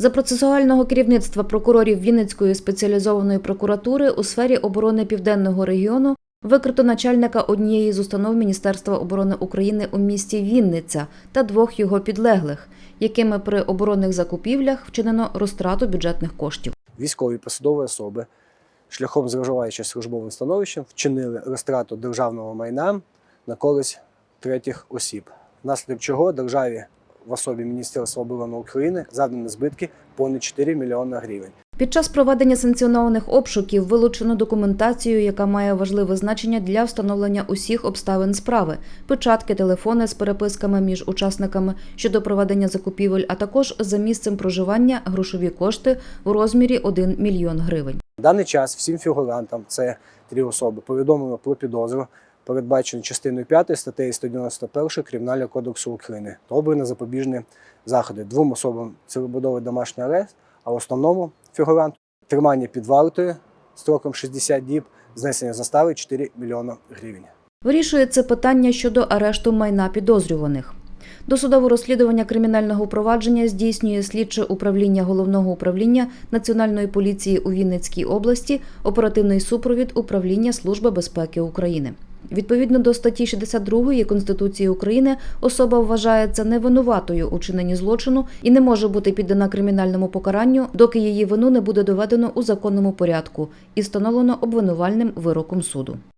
За процесуального керівництва прокурорів Вінницької спеціалізованої прокуратури у сфері оборони південного регіону викрито начальника однієї з установ Міністерства оборони України у місті Вінниця та двох його підлеглих, якими при оборонних закупівлях вчинено розтрату бюджетних коштів. військові посадові особи шляхом зловживаючи службовим становищем вчинили розтрату державного майна на користь третіх осіб, внаслідок чого державі в особі Міністерства оборони України завдані збитки понад 4 мільйони гривень. Під час проведення санкціонованих обшуків вилучено документацію, яка має важливе значення для встановлення усіх обставин справи: печатки, телефони з переписками між учасниками щодо проведення закупівель, а також за місцем проживання грошові кошти у розмірі 1 мільйон гривень. В даний час всім фігурантам, це три особи, повідомлено про підозру, передбачено частиною 5 статтею 191 Кримінального кодексу України та обрано запобіжні заходи. Двом особам цілобудовий домашній арест, а в основному фігуранту тримання під вартою строком 60 діб, знесення застави 4 мільйона гривень. Вирішується питання щодо арешту майна підозрюваних. Досудове розслідування кримінального провадження здійснює слідче управління головного управління Національної поліції у Вінницькій області, оперативний супровід управління Служби безпеки України. Відповідно до статті 62 Конституції України, особа вважається невинуватою у чиненні злочину і не може бути піддана кримінальному покаранню, доки її вину не буде доведено у законному порядку і встановлено обвинувальним вироком суду.